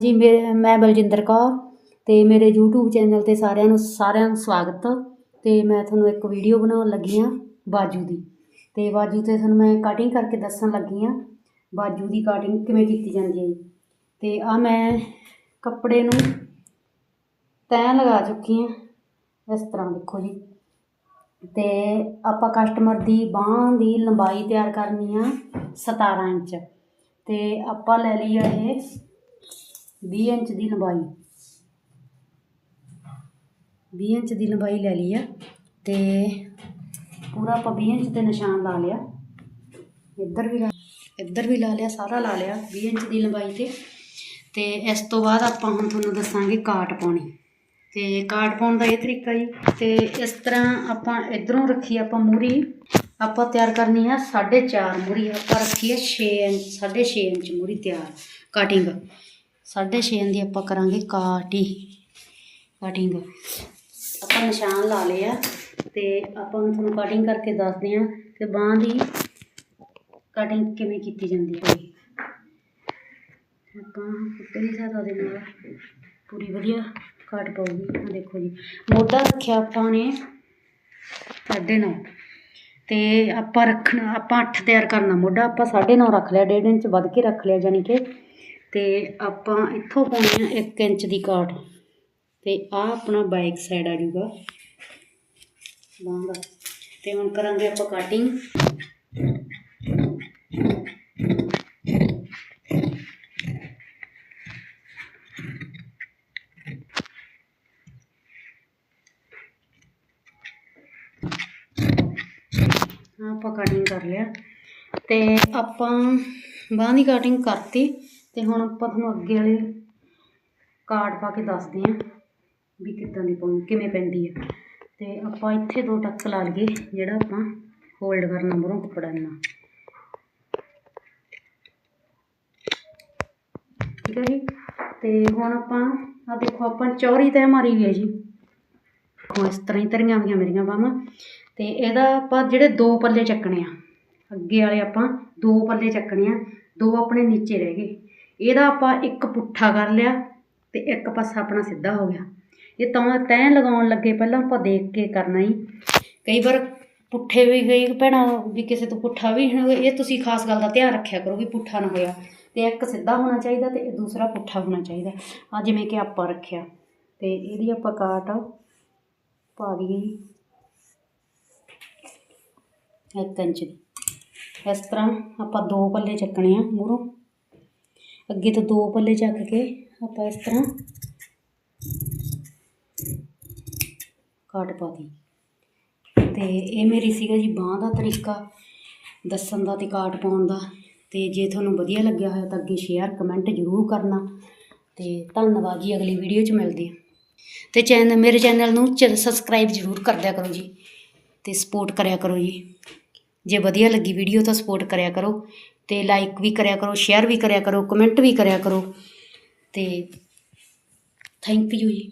ਜੀ, ਮੇਰੇ, ਮੈਂ ਬਲਜਿੰਦਰ ਕੌਰ ਅਤੇ ਮੇਰੇ ਯੂਟਿਊਬ ਚੈਨਲ ਤੇ ਸਾਰਿਆਂ ਨੂੰ ਸਾਰਿਆਂ ਨੂੰ ਸਵਾਗਤ ਅਤੇ ਮੈਂ ਤੁਹਾਨੂੰ ਇੱਕ ਵੀਡੀਓ ਬਣਾਉਣ ਲੱਗੀ ਹਾਂ ਬਾਜੂ ਦੀ। ਅਤੇ ਬਾਜੂ ਤੇ ਤੁਹਾਨੂੰ ਮੈਂ ਕਟਿੰਗ ਕਰਕੇ ਦੱਸਣ ਲੱਗੀ ਹਾਂ ਬਾਜੂ ਦੀ ਕਟਿੰਗ ਕਿਵੇਂ ਕੀਤੀ ਜਾਂਦੀ ਹੈ ਜੀ। ਅਤੇ ਆ ਮੈਂ ਕੱਪੜੇ ਨੂੰ ਤੈਅ ਲਗਾ ਚੁੱਕੀ ਹਾਂ ਇਸ ਤਰ੍ਹਾਂ ਦੇਖੋ ਜੀ। ਅਤੇ ਆਪਾਂ ਕਸਟਮਰ ਦੀ ਬਾਂਹ ਦੀ ਲੰਬਾਈ ਤਿਆਰ ਕਰਨੀ ਆ 17 ਇੰਚ। ਅਤੇ ਆਪਾਂ ਲੈ ਲਈ ਆ ਇਹ 20 ਇੰਚ ਦੀ ਲੰਬਾਈ। 20 ਇੰਚ ਦੀ ਲੰਬਾਈ ਲੈ ਲਈ ਆ ਤੇ ਪੂਰਾ ਆਪਾਂ 20 ਇੰਚ ਤੇ ਨਿਸ਼ਾਨ ਲਾ ਲਿਆ। ਇੱਧਰ ਵੀ ਲਾ ਇੱਧਰ ਵੀ ਲਾ ਲਿਆ, ਸਾਰਾ ਲਾ ਲਿਆ 20 ਇੰਚ ਦੀ ਲੰਬਾਈ ਤੇ। ਤੇ ਇਸ ਤੋਂ ਬਾਅਦ ਆਪਾਂ ਹੁਣ ਤੁਹਾਨੂੰ ਦੱਸਾਂਗੇ ਕਾਟ ਪਾਉਣੀ। ਤੇ ਕਾਟ ਪਾਉਣ ਦਾ ਇਹ ਤਰੀਕਾ ਜੀ, ਤੇ ਇਸ ਤਰ੍ਹਾਂ ਆਪਾਂ ਇਧਰੋਂ ਰੱਖੀ ਆਪਾਂ ਮੂਰੀ। ਆਪਾਂ ਤਿਆਰ ਕਰਨੀ ਆ 4.5 ਮੂਰੀ, ਆਪਾਂ ਰੱਖੀ ਆ 6 ਇੰਚ 6.5 ਇੰਚ ਮੂਰੀ ਤਿਆਰ, ਕਟਿੰਗ। 6.5 ਦੀ ਆਪਾਂ ਕਰਾਂਗੇ ਕਾਟੀ ਕਟਿੰਗ ਆਪਾਂ ਨਿਸ਼ਾਨ ਲਾ ਲਏ ਆ ਤੇ ਆਪਾਂ ਹੁਣ ਤੁਹਾਨੂੰ ਕਟਿੰਗ ਕਰਕੇ ਦੱਸਦੇ ਆ ਕਿ ਬਾਂਹ ਦੀ ਕਟਿੰਗ ਕਿਵੇਂ ਕੀਤੀ ਜਾਂਦੀ ਹੈ। ਆਪਾਂ ਕੁੱਤੇ ਦੀ ਦੇ ਨਾਲ ਪੂਰੀ ਵਧੀਆ ਕੱਟ ਪਾਉਗੀ ਆ ਦੇਖੋ ਜੀ, ਮੋਢਾ ਰੱਖਿਆ ਆਪਾਂ ਨੇ ਸਾਢੇ ਨੌ। ਤੇ ਆਪਾਂ ਰੱਖਣਾ, ਆਪਾਂ 8 ਤਿਆਰ ਕਰਨਾ ਮੋਢਾ, ਆਪਾਂ ਸਾਢੇ ਨੌ ਰੱਖ ਲਿਆ, ਡੇਢ ਇੰਚ ਵੱਧ ਕੇ ਰੱਖ ਲਿਆ ਜਾਨੀ ਕਿ ਤੇ ਆਪਾਂ ਇੱਥੋਂ ਪਾਉਣੀ ਆ 1 ਇੰਚ ਦੀ ਕਾਟ। ਤੇ ਆ ਆਪਣਾ ਬਾਈਕ ਸਾਈਡ ਆ ਜੂਗਾ। ਬਾਂਹ ਦਾ ਤੇ ਹੁਣ ਕਰਾਂਗੇ ਆਪਾਂ ਕਟਿੰਗ ਆਪਾਂ ਕਟਿੰਗ ਕਰ ਲਿਆ। ਤੇ ਆਪਾਂ ਬਾਂਹ ਦੀ ਕਟਿੰਗ ਕਰਤੀ। ਤੇ ਹੁਣ ਆਪਾਂ ਤੁਹਾਨੂੰ ਅੱਗੇ ਵਾਲੇ ਕਾਰਡ ਪਾ ਕੇ ਦੱਸਦੇ ਆਂ ਵੀ ਕਿੱਦਾਂ ਦੀ ਪਾਉਣੀ ਕਿਵੇਂ ਪੈਂਦੀ ਹੈ। ਤੇ ਆਪਾਂ ਇੱਥੇ ਦੋ ਟੱਕ ਲਾ ਲਈਏ, ਜਿਹੜਾ ਆਪਾਂ ਹੋਲਡ ਕਰਨਾ ਮਰੋਂ ਕੱਪੜਾ ਨਾਲ ਠੀਕ ਹੈ ਜੀ? ਤੇ ਹੁਣ ਆਪਾਂ ਆ ਦੇਖੋ, ਆਪਾਂ ਚੌਰੀ ਤੈਅ ਮਾਰੀ ਵੀ ਜੀ। ਦੇਖੋ ਇਸ ਤਰ੍ਹਾਂ ਹੀ ਧਰੀਆਂ ਹੋਈਆਂ ਮੇਰੀਆਂ ਬਾਹਾਂ। ਤੇ ਇਹਦਾ ਆਪਾਂ ਜਿਹੜੇ ਦੋ ਪੱਲੇ ਚੱਕਣੇ ਆ, ਅੱਗੇ ਵਾਲੇ ਆਪਾਂ ਦੋ ਪੱਲੇ ਚੱਕਣੇ ਆ, ਦੋ ਆਪਣੇ ਨੀਚੇ ਰਹਿ ਗਏ। ਇਹਦਾ ਆਪਾਂ ਇੱਕ ਪੁੱਠਾ ਕਰ ਲਿਆ ਅਤੇ ਇੱਕ ਪਾਸਾ ਆਪਣਾ ਸਿੱਧਾ ਹੋ ਗਿਆ। ਇਹ ਤਾਂ ਤੈਅ ਲਗਾਉਣ ਲੱਗੇ ਪਹਿਲਾਂ ਆਪਾਂ ਦੇਖ ਕੇ ਕਰਨਾ ਹੀ। ਕਈ ਵਾਰ ਪੁੱਠੇ ਵੀ ਕਈ ਭੈਣਾਂ ਵੀ ਕਿਸੇ ਤੋਂ ਪੁੱਠਾ ਵੀ ਇਹ ਤੁਸੀਂ ਖਾਸ ਗੱਲ ਦਾ ਧਿਆਨ ਰੱਖਿਆ ਕਰੋ ਵੀ ਪੁੱਠਾ ਨਾ ਹੋਇਆ। ਤੇ ਇੱਕ ਸਿੱਧਾ ਹੋਣਾ ਚਾਹੀਦਾ ਤੇ ਦੂਸਰਾ ਪੁੱਠਾ ਹੋਣਾ ਚਾਹੀਦਾ। ਆ ਜਿਵੇਂ ਕਿ ਆਪਾਂ ਰੱਖਿਆ। ਤੇ ਇਹਦੀ ਆਪਾਂ ਕਾਟ ਪਾ ਦਈਏ ਜੀ। ਇੱਕ ਇੰਚ ਦੀ। ਇਸ ਤਰ੍ਹਾਂ ਆਪਾਂ ਦੋ ਪੱਲੇ ਚੱਕਣੇ ਆ ਮੂਹਰੋਂ। ਅੱਗੇ ਤੋਂ ਦੋ ਪੱਲੇ ਚੱਕ ਕੇ ਆਪਾਂ ਇਸ ਤਰ੍ਹਾਂ ਕਾਟ ਪਾ ਦੀ ਤੇ ਇਹ ਮੇਰੀ ਸੀਗਾ ਜੀ ਬਾਂਹ ਦਾ ਤਰੀਕਾ ਦੱਸਣ ਦਾ ਤੇ ਕਾਟ ਪਾਉਣ ਦਾ। ਤੇ ਜੇ ਤੁਹਾਨੂੰ ਵਧੀਆ ਲੱਗਿਆ ਹੋਇਆ ਤਾਂ ਅੱਗੇ ਸ਼ੇਅਰ ਕਮੈਂਟ ਜ਼ਰੂਰ ਕਰਨਾ। ਤੇ ਧੰਨਵਾਦ ਜੀ, ਅਗਲੀ ਵੀਡੀਓ 'ਚ ਮਿਲਦੇ ਹਾਂ। ਤੇ ਚੈਨਲ ਮੇਰੇ ਚੈਨਲ ਨੂੰ ਸਬਸਕ੍ਰਾਈਬ ਜ਼ਰੂਰ ਕਰ ਦਿਆ ਕਰੋ ਜੀ। ਤੇ ਸਪੋਰਟ ਕਰਿਆ ਕਰੋ ਜੀ। ਜੇ ਵਧੀਆ ਲੱਗੀ ਵੀਡੀਓ ਤਾਂ ਸਪੋਰਟ ਕਰਿਆ ਕਰੋ। ਅਤੇ ਲਾਈਕ ਵੀ ਕਰਿਆ ਕਰੋ ਸ਼ੇਅਰ ਵੀ ਕਰਿਆ ਕਰੋ ਕਮੈਂਟ ਵੀ ਕਰਿਆ ਕਰੋ ਅਤੇ ਥੈਂਕ ਯੂ ਜੀ।